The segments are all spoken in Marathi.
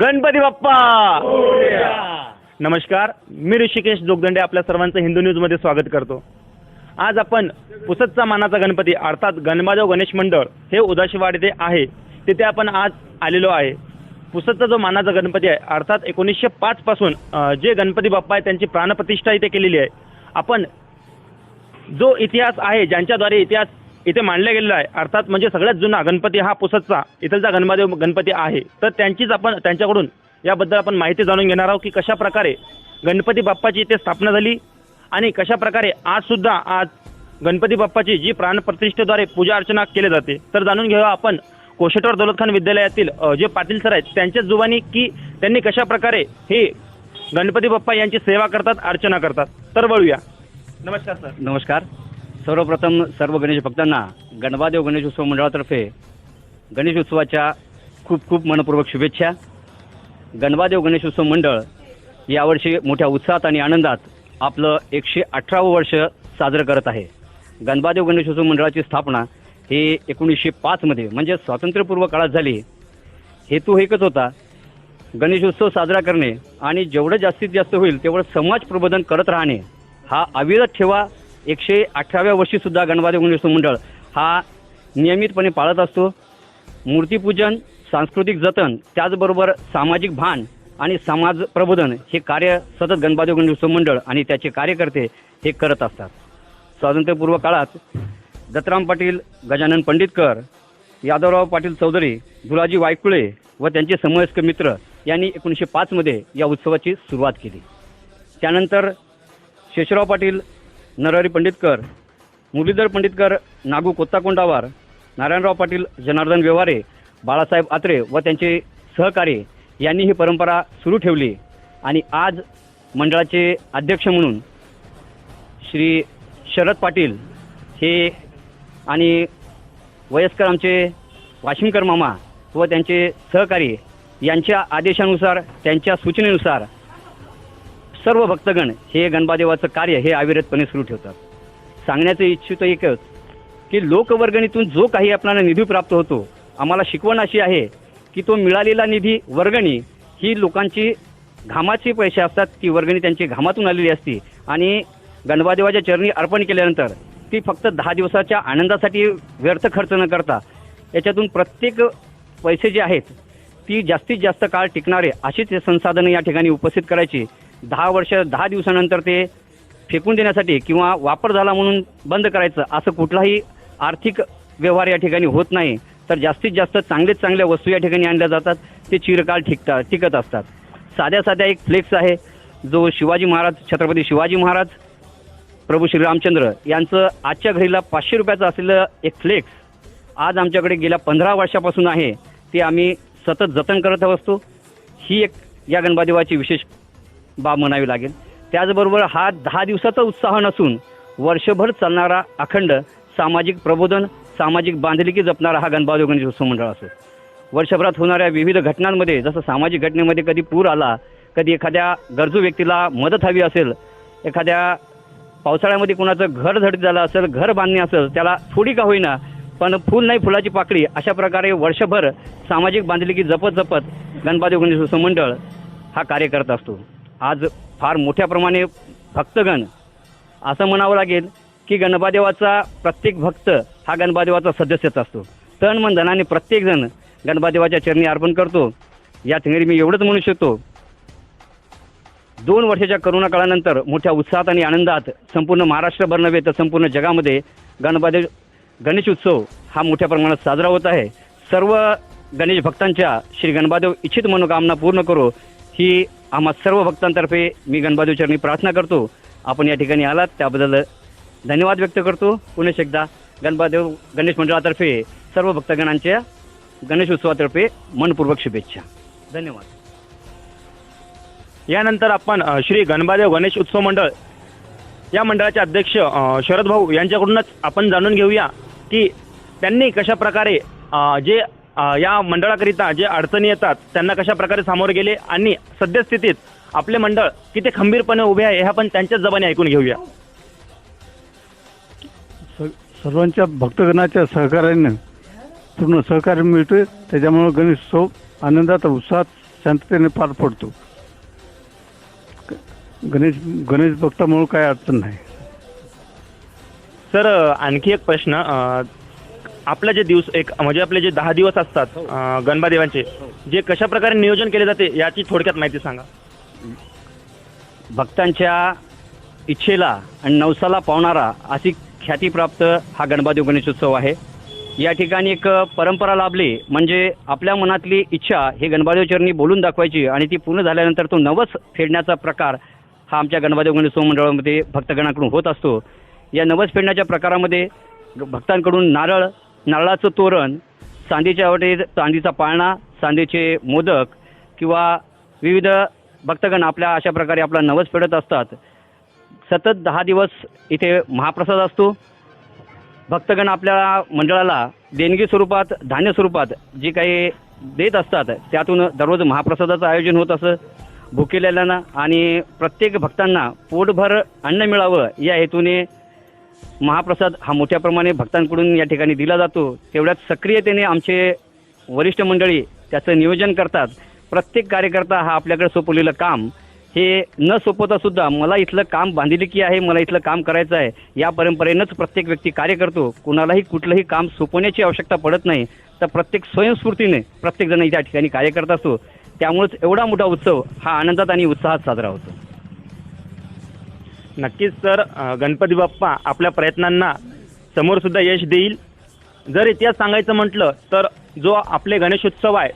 गणपती बाप्पा! नमस्कार मी ऋषिकेश जोगदंडे आपल्या सर्वांचं हिंदू न्यूजमध्ये स्वागत करतो. आज आपण पुसदचा मानाचा गणपती अर्थात गणमादेव गणेश मंडळ हे उदाशीवाड येथे आहे तिथे आपण आज आलेलो आहे. पुसदचा जो मानाचा गणपती आहे अर्थात एकोणीसशे पाचपासून जे गणपती बाप्पा आहे त्यांची प्राणप्रतिष्ठा इथे केलेली आहे. आपण जो इतिहास आहे ज्यांच्याद्वारे इतिहास इथे मांडला गेलेला आहे. अर्थात म्हणजे सगळ्यात जुना गणपती हा पुसदचा इथलचा गणमादेव गणपती आहे. तर त्यांचीच आपण त्यांच्याकडून याबद्दल आपण माहिती जाणून घेणार आहोत की कशा प्रकारे गणपती बाप्पाची इथे स्थापना झाली आणि कशा प्रकारे आज सुद्धा आज गणपती बाप्पाची जी प्राणप्रतिष्ठेद्वारे पूजा अर्चना केली जाते. तर जाणून घेऊया आपण कोशेश्वर दौलतखान विद्यालयातील जे पाटील सर आहेत त्यांच्याच जुबानी की त्यांनी कशा प्रकारे हे गणपती बाप्पा यांची सेवा करतात अर्चना करतात. तर वळूया. नमस्कार सर. नमस्कार. सर्वप्रथम सर्व गणेश भक्तांना गणवादेव गणेश उत्सव मंडळातर्फे गणेश उत्सवाच्या खूप खूप मनपूर्वक शुभेच्छा. गणबादेव गणेश उत्सव मंडळ यावर्षी मोठ्या उत्साहात आणि आनंदात आपलं एकशे अठरावं वर्ष साजरं करत आहे. गणबादेव गणेश उत्सव मंडळाची स्थापना ही एकोणीसशे पाचमध्ये म्हणजे स्वातंत्र्यपूर्व काळात झाली. हेतू एकच होता गणेशोत्सव साजरा करणे आणि जेवढं जास्तीत जास्त होईल तेवढं समाज प्रबोधन करत राहणे. हा अविरत ठेवा एकशे अठराव्या वर्षीसुद्धा गणबादेव गणेश मंडळ हा नियमितपणे पाळत असतो. मूर्तीपूजन सांस्कृतिक जतन त्याचबरोबर सामाजिक भान आणि समाज प्रबोधन हे कार्य सतत गणबादेव गणेश मंडळ आणि त्याचे कार्यकर्ते हे करत असतात. स्वातंत्र्यपूर्व काळात दत्तराम पाटील गजानन पंडितकर यादवराव पाटील चौधरी गुलाजी वायकुळे व त्यांचे समवयस्क मित्र यांनी एकोणीसशे पाचमध्ये या उत्सवाची सुरुवात केली. त्यानंतर शेषराव पाटील नरहरी पंडितकर मुरलीधर पंडितकर नागू कोत्ताकोंडावार नारायणराव पाटील जनार्दन व्यवहारे बाळासाहेब आत्रे व त्यांचे सहकारी यांनी ही परंपरा सुरू ठेवली. आणि आज मंडळाचे अध्यक्ष म्हणून श्री शरद पाटील हे आणि वयस्कर आमचे वाशिमकर मामा व त्यांचे सहकारी यांच्या आदेशानुसार त्यांच्या सूचनेनुसार सर्व भक्तगण हे गणबादेवाचं कार्य हे अविरतपणे सुरू ठेवतात. सांगण्याचं इच्छित एकच की लोकवर्गणीतून जो काही आपल्याला निधी प्राप्त होतो आम्हाला शिकवण अशी आहे की तो मिळालेला निधी वर्गणी ही लोकांची घामाचे पैसे असतात ती वर्गणी त्यांची घामातून आलेली असती. आणि गणबादेवाच्या चरणी अर्पण केल्यानंतर ती फक्त दहा दिवसाच्या आनंदासाठी व्यर्थ खर्च न करता याच्यातून प्रत्येक पैसे जे आहेत ती जास्तीत जास्त काळ टिकणारे अशीच संसाधनं या ठिकाणी उपस्थित करायची दहा वर्ष दहा दिवसानंतर ते फेकून देण्यासाठी किंवा वापर झाला म्हणून बंद करायचं असं कुठलाही आर्थिक व्यवहार या ठिकाणी होत नाही. तर जास्तीत जास्त चांगलेच चांगल्या वस्तू या ठिकाणी आणल्या जातात. ते चिरकाळ टिकतात टिकत असतात. साध्या साध्या एक फ्लेक्स आहे जो शिवाजी महाराज छत्रपती शिवाजी महाराज प्रभू श्रीरामचंद्र यांचं आजच्या घडीला पाचशे रुपयाचं असलेलं एक फ्लेक्स आज आमच्याकडे गेल्या पंधरा वर्षापासून आहे. ते आम्ही सतत जतन करत असतो. ही एक या गणबादेवाची विशेष बाब म्हणावी लागेल. त्याचबरोबर हा दहा दिवसाचा उत्साह नसून वर्षभर चालणारा अखंड सामाजिक प्रबोधन सामाजिक बांधिलकी जपणारा हा गणबादेव गणेश उत्सव मंडळ असो वर्षभरात होणाऱ्या विविध घटनांमध्ये जसं सामाजिक घटनेमध्ये कधी पूर आला कधी एखाद्या गरजू व्यक्तीला मदत हवी असेल एखाद्या पावसाळ्यामध्ये कोणाचं घर झडीत झालं असेल घर बांधणे असेल त्याला थोडी का होईना पण फुल नाही फुलाची पाकळी अशा प्रकारे वर्षभर सामाजिक बांधिलकी जपत जपत गणबादेव गणेश उत्सव मंडळ हा कार्य करत असतो. आज फार मोठ्या प्रमाणे भक्तगण असं म्हणावं लागेल की गणबादेवाचा प्रत्येक भक्त हा गणबादेवाचा सदस्यच असतो. तन मन धनाने प्रत्येकजण गणबादेवाच्या चरणी अर्पण करतो. या ठिकाणी मी एवढंच म्हणू शकतो. दोन वर्षाच्या करोना काळानंतर मोठ्या उत्साहात आणि आनंदात संपूर्ण महाराष्ट्रभर नव्हे तर संपूर्ण जगामध्ये गणबादेव गणेश उत्सव हा मोठ्या प्रमाणात साजरा होत आहे. सर्व गणेश भक्तांच्या श्री गणबादेव इच्छित मनोकामना पूर्ण करो. ही आम्हा सर्व भक्तांतर्फे मी गणबादेव चरणी प्रार्थना करतो. आपण या ठिकाणी आलात त्याबद्दल धन्यवाद व्यक्त करतो. पुन्हा एकदा गणबादेव गणेश मंडळातर्फे सर्व भक्तगणांच्या गणेश उत्सवातर्फे मनपूर्वक शुभेच्छा. धन्यवाद. यानंतर आपण श्री गणबादेव गणेश उत्सव मंडळ या मंडळाचे अध्यक्ष शरद भाऊ यांच्याकडूनच आपण जाणून घेऊया की त्यांनी कशा प्रकारे जे या मंडळाकरिता जे अडचणी येतात त्यांना कशा प्रकारे सामोरे गेले आणि सद्यस्थितीत आपले मंडळ किती खंबीरपणे उभे आहे हे आपण त्यांच्याच जबानी ऐकून घेऊया. सर्वांच्या भक्तगणाच्या सहकार्यानं पूर्ण सहकार्य मिळतोय. त्याच्यामुळं गणेशोत्सव आनंदात उत्साहात शांततेने पार पडतो. गणेश गणेश भक्तामुळे काय अडचण नाही. सर आणखी एक प्रश्न. आपलं जे दिवस एक म्हणजे आपले जे दहा दिवस असतात अ, गणबादेवांचे जे कशा प्रकारे नियोजन केले जाते याची थोडक्यात माहिती सांगा. भक्तांच्या इच्छेला आणि नवसाला पावणारा अशी ख्यातीप्राप्त हा गणबादेव गणेशोत्सव आहे. या ठिकाणी एक परंपरा लाभली म्हणजे आपल्या मनातली इच्छा हे गणबादेव चरणी बोलून दाखवायची आणि ती पूर्ण झाल्यानंतर तो नवस फेडण्याचा प्रकार हा आमच्या गणबादेव गणेशोत्सव मंडळामध्ये भक्तगणाकडून होत असतो. या नवस फेडण्याच्या प्रकारामध्ये भक्तांकडून नारळ नारळाचं तोरण चांदीच्या वाटेत चांदीचा पाळणा चांदीचे मोदक किंवा विविध भक्तगण आपल्या अशा प्रकारे आपला नवस फेडत असतात. सतत दहा दिवस इथे महाप्रसाद असतो. भक्तगण आपल्या मंडळाला देणगी स्वरूपात धान्य स्वरूपात जे काही देत असतात त्यातून दररोज महाप्रसादाचं आयोजन होत असं भुकेलेल्यांना आणि प्रत्येक भक्तांना पोटभर अन्न मिळावं या हेतूने महाप्रसाद हा मोठ्या प्रमाणे भक्तांकडून या ठिकाणी दिला जातो. तेवढ्याच सक्रियतेने आमचे वरिष्ठ मंडळी त्याचं नियोजन करतात. प्रत्येक कार्यकर्ता हा आपल्याकडे सोपवलेलं काम. हे न सोपवता सुद्धा मला इथलं काम बांधिलकी आहे मला इथलं काम करायचं आहे या परंपरेनंच प्रत्येक व्यक्ती कार्य करतो. कुणालाही कुठलंही काम सोपवण्याची आवश्यकता पडत नाही. तर प्रत्येक स्वयंस्फूर्तीने प्रत्येकजण त्या ठिकाणी कार्य करत असतो. त्यामुळेच एवढा मोठा उत्सव हा आनंदात आणि उत्साहात साजरा होतो. नक्कीच सर गणपती बाप्पा आपल्या प्रयत्नांना समोर सुद्धा यश देईल. जर इतिहास सांगायचं म्हटलं तर जो आपले गणेशोत्सव आहे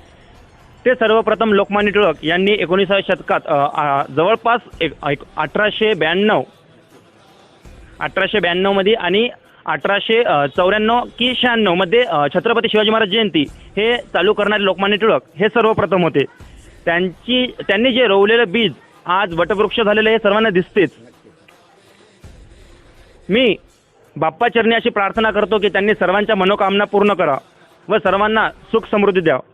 ते सर्वप्रथम लोकमान्य टिळक यांनी एकोणीसाव्या शतकात जवळपास एक एक- अठराशे ब्याण्णव अठराशे ब्याण्णवमध्ये आणि अठराशे चौऱ्याण्णव की शहाण्णवमध्ये छत्रपती शिवाजी महाराज जयंती हे चालू करणारे लोकमान्य टिळक हे सर्वप्रथम होते. त्यांची त्यांनी जे रोवलेलं बीज आज वटवृक्ष झालेलं हे सर्वांना दिसतेच. मी बाप्पा चरणी अशी प्रार्थना करतो की त्यांनी सर्वांच्या मनोकामना पूर्ण करा व सर्वांना सुख समृद्धी द्यावं